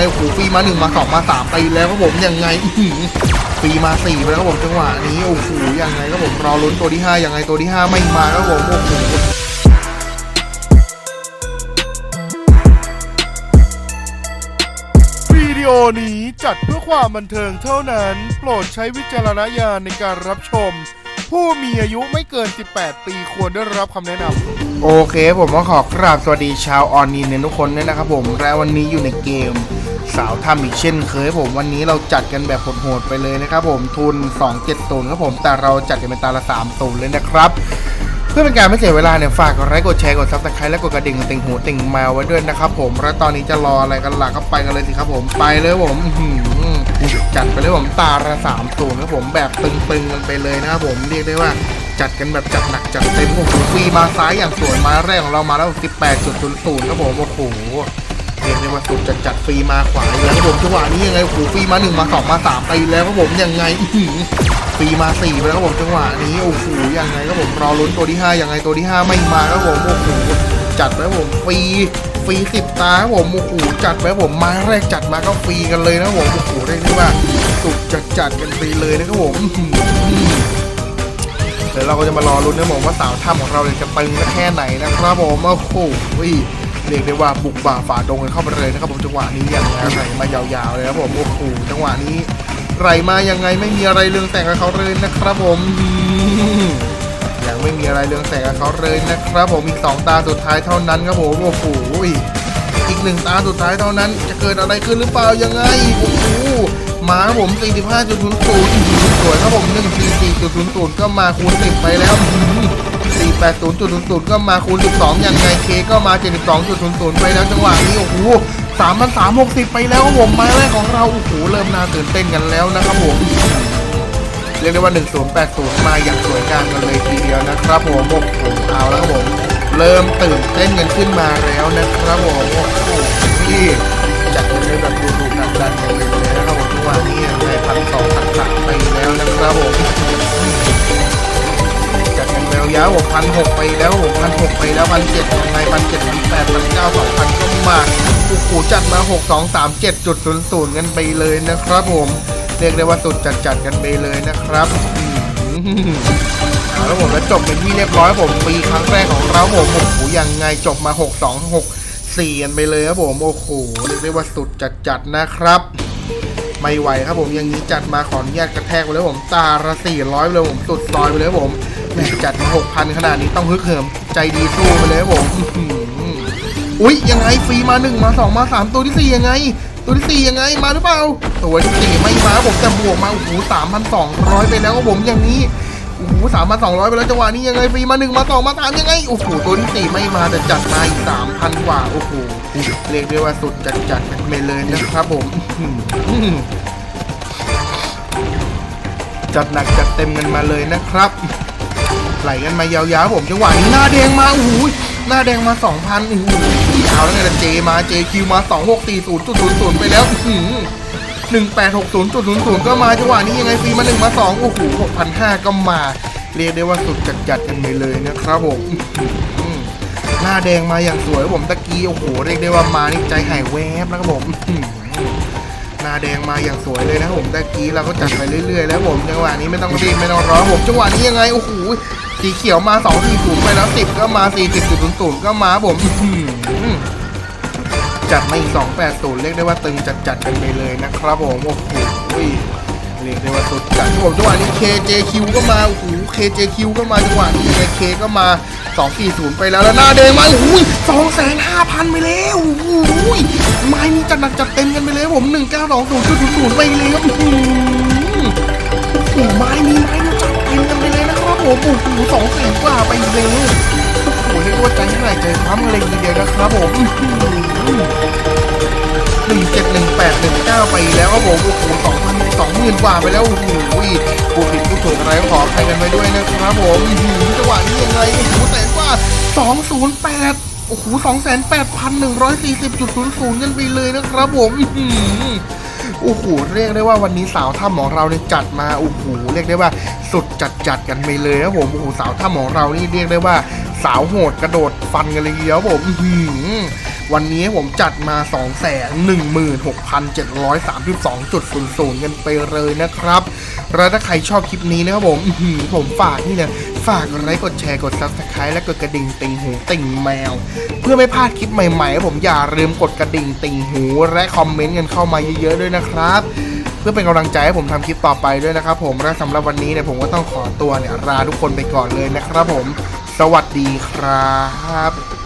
ไงโอ้โหฟรีมาหนึ่งมาสองมาสามไปแล้วครับผมยังไงฟรีมาสี่ไปแล้วครับผมจังหวะนี้โอ้โหยังไงครับผมรอลุ้นตัวที่ห้ายังไงตัวที่ห้าไม่มาครับผมโอ้โหวิดีโอนี้จัดเพื่อความบันเทิงเท่านั้น โปรดใช้วิจารณญาณในการรับชม ผู้มีอายุไม่เกิน 18 ปีควรได้รับคำแนะนำโอเค ผมก็ขอกราบสวัสดีชาวออนนีเนี่ยทุกคนด้วยนะครับผมและวันนี้อยู่ในเกม สาวทำอีกเช่นเคยผมวันนี้เราจัดกันแบบโหดๆไปเลยนะครับผมทุน 270ครับผมแต่เราจัดกันเป็นตาละ3ตูนเลยนะครับเพื่อเป็นการไม่เสียเวลาเนี่ยฝากกดไลค์กดแชร์กดซับสไครต์และกดกระดิ่งติ่งหูติ่งมาไว้ด้วยนะครับผมและตอนนี้จะรออะไรกันล่ะก็ไปกันเลยสิครับผมไปเลยผม จัดไปเลยผมตาละสามตูนครับผมแบบตึงๆกันไปเลยนะครับผมเรียกได้ว่าจัดกันแบบจัดหนักจัดเต็มโอ้โหฟรีมาซ้ายอย่างสวยมาแรกของเรามาแล้ว 18.00ครับผมโอ้โหเรียกได้ว่าสุดจัดจัดฟรีมาขวาอีกแล้วครับผมจังหวะนี้ยังไงโอ้โหฟรีมาหนึ่งมาสองมาสามไปแล้วครับผมยังไงฟรีมาสี่ไปแล้วครับผมจังหวะนี้โอ้โหยังไงครับผมรอลุ้นตัวที่ห้ายังไงตัวที่ห้าไม่มาครับผมโอ้โหจัดไปครับผมฟรี ฟรีสิบตาครับผมโอ้โหจัดไปครับผมมาแรกจัดมาก็ฟรีกันเลยนะครับผมโอ้โหเรียกได้ว่าสุดจัดจัดกันไปเลยนะครับผมเดี๋ยวเราก็จะมารอลุ้นนะผมว่าสาวถ้ำของเราเนี่ยจะตึงแค่ไหนนะครับผมโอ้โหเรียกได้ว่าบุกบ่าฝ่าดงกันเข้าไปเลยนะครับผมจังหวะนี้อย่างไรมายาวๆเลยครับผมโอ้โหจังหวะนี้ไรมายังไงไม่มีอะไรเรื่องแต่งกับเขาเลยนะครับผม ไม่มีอะไรเรื่องแต่งกับเขาเลยนะครับ ผมอีกสองตาสุดท้ายเท่านั้นครับผมโอ้โหอีกหนึ่งตาสุดท้ายเท่านั้น จะเกิดอะไรขึ้นหรือเปล่ายังไงโอ้โหมาครับผม 45.00สวยครับผม 144.00 ก็มาคูณ10ไปแล้ว480.00 ก็มาคูณ 12อย่างไงเคก็มา 72.00 ไปแล้วจังหวะนี้โอ้โห3,360 ไปแล้วครับผมไม้แรกของเราโอ้โหเริ่มน่าตื่นเต้นกันแล้วนะครับผม เรียกได้ว่า 1080 มาอย่างสวยงามกันเลยทีเดียวนะครับผมโอ้โหเอาแล้วครับผม เริ่มตื่นเต้นกันขึ้นมาแล้วนะครับผมโอ้โหนี่จัดกันเลยแบบดูๆดันๆกันเลยนะครับผมจังหวะนี้ได้พันสองพันสามไปแล้วนะครับผมจัดกันไปยาวหกพันหกไปแล้วหกพันหกไปแล้วพันเจ็ดยังไงพันเจ็ดพันแปดพันเก้าสองพันก็มาโอ้โหจัดมาหกสองสามเจ็ดจุดศูนย์ศูนย์กันไปเลยนะครับผม เรียกได้ว่าสุดจัดจัดกันไปเลยนะครับอืมเอาแล้วผมแล้วจบเป็นที่เรียบร้อยผมปีครั้งแรกของเราผมโอ้โหยังไงจบมาหกสองหกสี่กันไปเลยครับผมโอ้โหเรียกได้ว่าสุดจัดจัดนะครับ ไม่ไหวครับผมอย่างนี้จัดมาขออนุญาตกระแทกไปเลยผมตาละสี่ร้อยไปเลยผมสุดซอยไปเลยผมแม่จัดมาหกพันขนาดนี้ต้องฮึกเหิมใจดีสู้ไปเลยผมอื้อหืออุ๊ยยังไงฟรีมาหนึ่งมาสองมาสามตัวที่สี่ยังไง ตัวที่สี่ยังไงมาหรือเปล่าตัวที่สี่ไม่มาผมแต่บวกมาโอ้โหสามพันสองร้อยไปแล้วครับผมอย่างนี้โอ้โหสามพันสองร้อยไปแล้วจังหวะนี้ยังไงฟรีมาหนึ่งมาสองมาสามยังไงโอ้โหตัวที่สี่ไม่มาแต่จัดมาอีกสามพันกว่าโอ้โหเรียกได้ว่าสุดจัดจัดๆกันไปเลยนะครับผมจัดหนักจัดเต็มกันมาเลยนะครับ ไหลกันมายาวๆผมจังหวะนี้หน้าแดงมาโอ้โห หน้าแดงมา 2,000โอ้โหเอาแล้วไงล่ะเจมาเจคิวมา 2640.00 ไปแล้วหนึ่งแปดหกศูนย์จุดศูนย์ศูนย์ก็มาจังหวะนี้ยังไงฟรีมาหนึ่งมาสองโอ้โหหกพันห้าก็มา เรียกได้ว่าสุดจัดจัดๆกันไปเลยนะครับผมหน้าแดงมาอย่างสวยผมตะกี้ โอ้โห เรียกได้ว่ามานี่ใจหายแวบนะครับผม หน้าแดงมาอย่างสวยเลยนะผมตะกี้เราก็จัดไปเรื่อยๆแล้วผมจังหวะนี้ไม่ต้องรีบไม่ต้องรอผมจังหวะนี้ยังไงโอ้โหสีเขียวมา2 4 0ไปแล้ว10ก็มา4 0 0 0ก็มาผมอื้อหือจัดมาอีก280เรียกได้ว่าตึงจัดๆกันไปเลยนะครับผมโอ้โหเรียกได้ว่าสุดจัดผมจังหวะนี้ KJQ ก็มาโอ้โห KJQ ก็มาจังหวะนี้ยังไง K ก็มา 240 ไปแล้วแล้วหน้าแดงมาโอ้โห2,500,000ไปแล้วโอ้โหไม้นี้จัดหนักจัดเต็มกัน ไปเลยครับผม1920.00ไปเลยครับโอ้โหไม้นี้ไม้นี้จัดเต็มกันไปเลยนะครับผมโอ้โหสองแสนกว่าไปเลยโอ้โหเรียกว่าใจหายใจคว้ำกันเลยทีเดียวนะครับผมหนึ่งเจ็ดหนึ่งแปดหนึ่งเก้าไปแล้วครับผมโอ้โหสองพันสองหมื่นกว่าไปแล้วโอ้โหผู้ผิดผู้ถูกอะไรก็ขอใครกันไปด้วยนะครับผมจังหวะนี้ยังไงโอ้โหแสนกว่าสองศูนย์แปด โอ้โหสองแสนแปดพันหนึ่งร้อยสี่สิบจุดศูนย์ศูนย์กันไปเลยนะครับผมอือหือโอ้โหเรียกได้ว่าวันนี้สาวถ้ำของเราเนี่ยจัดมาโอ้โหเรียกได้ว่าสุดจัดจัดกันไปเลยครับผมโอ้โหสาวถ้ำของเรานี่เรียกได้ว่าสาวโหดกระโดดฟันกันเลยเดียวผมอือหือวันนี้ผมจัดมา 2 1 6 7 3 2 0 0 กันไปเลยนะครับ แล้วถ้าใครชอบคลิปนี้นะครับผมผมฝากนี่นะ ฝากกดไลค์กดแชร์กด subscribe และกดกระดิ่งติ่งหูติ่งแมว เพื่อไม่พลาดคลิปใหม่ๆผมอย่าลืมกดกระดิ่งติ่งหู และคอมเมนต์กันเข้ามาเยอะๆด้วยนะครับ เพื่อเป็นกำลังใจให้ผมทำคลิปต่อไปด้วยนะครับ ผมและสำหรับวันนี้เนี่ยผมก็ต้องขอตัวเนี่ยลาทุกคนไปก่อนเลยนะครับ ผม สวัสดีครับ